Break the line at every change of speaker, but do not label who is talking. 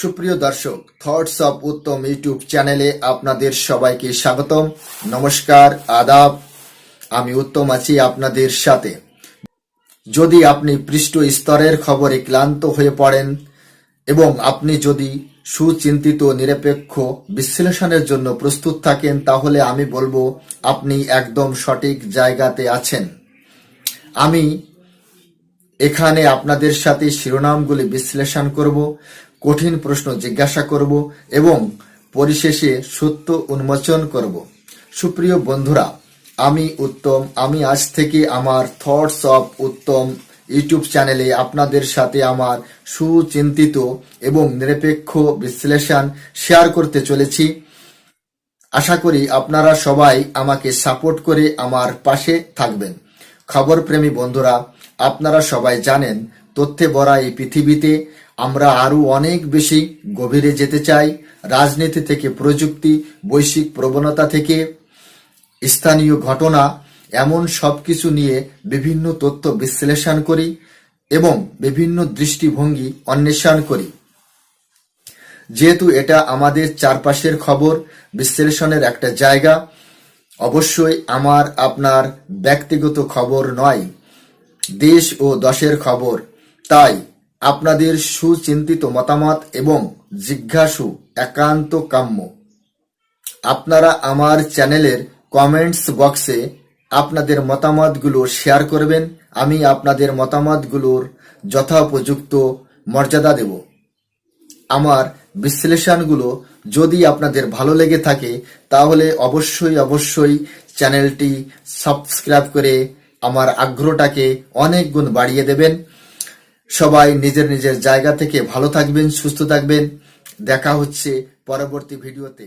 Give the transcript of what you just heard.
সুপ্রিয় দর্শক thoughts of Uttam YouTube চ্যানেলে আপনাদের সবাইকে স্বাগতম। নমস্কার, আদাব। আমি উত্তম আছি আপনাদের সাথে। যদি আপনি পৃষ্ঠ স্তরের খবরে ক্লান্ত হয়ে পড়েন এবং আপনি যদি সুচিন্তিত, নিরপেক্ষ বিশ্লেষণের জন্য প্রস্তুত থাকেন, তাহলে আমি বলব, আপনি একদম সঠিক জায়গাতে আছেন। আমি এখানে আপনাদের সাথে শিরোনামগুলি বিশ্লেষণ করব। কঠিন প্রশ্ন জিজ্ঞাসা করব এবং পরিশেষে সত্য উন্মোচন করব। সুপ্রিয় বন্ধুরা, আমি উত্তম। আমি আজ থেকে আমার থটস অফ উত্তম ইউটিউব চ্যানেলে আপনাদের সাথে আমার সুচিন্তিত এবং নিরপেক্ষ বিশ্লেষণ শেয়ার করতে চলেছি। আশা করি আপনারা সবাই আমাকে সাপোর্ট করে আমার পাশে থাকবেন। খবর প্রেমী বন্ধুরা, আপনারা সবাই জানেন, তথ্যে ভরা এই পৃথিবীতে আমরা আরও অনেক বেশি গভীরে যেতে চাই রাজনীতি থেকে প্রযুক্তি, বৈশ্বিক প্রবণতা থেকে, স্থানীয় ঘটনা, এমন সব কিছু নিয়ে বিভিন্ন তথ্য বিশ্লেষণ করি এবং বিভিন্ন দৃষ্টিভঙ্গি অন্বেষণ করি। যেহেতু এটা আমাদের চারপাশের খবর, বিশ্লেষণের একটা জায়গা, অবশ্যই আমার, আপনার ব্যক্তিগত খবর নয়, দেশ ও দশের খবর। তাই আপনাদের সুচিন্তিত মতামত এবং জিজ্ঞাসু একান্ত কাম্য। আপনারা আমার চ্যানেলের কমেন্টস বক্সে আপনাদের মতামতগুলো শেয়ার করবেন, আমি আপনাদের মতামতগুলোর যথোপযুক্ত মর্যাদা দেব। আমার বিশ্লেষণগুলো যদি আপনাদের ভালো লেগে থাকে, তাহলে অবশ্যই অবশ্যই চ্যানেলটি সাবস্ক্রাইব করে আমার আগ্রহটাকে অনেক গুণ বাড়িয়ে দেবেন। সবাই নিজের নিজের জায়গা থেকে ভালো থাকবেন সুস্থ থাকবেন। দেখা হচ্ছে পরবর্তী ভিডিওতে।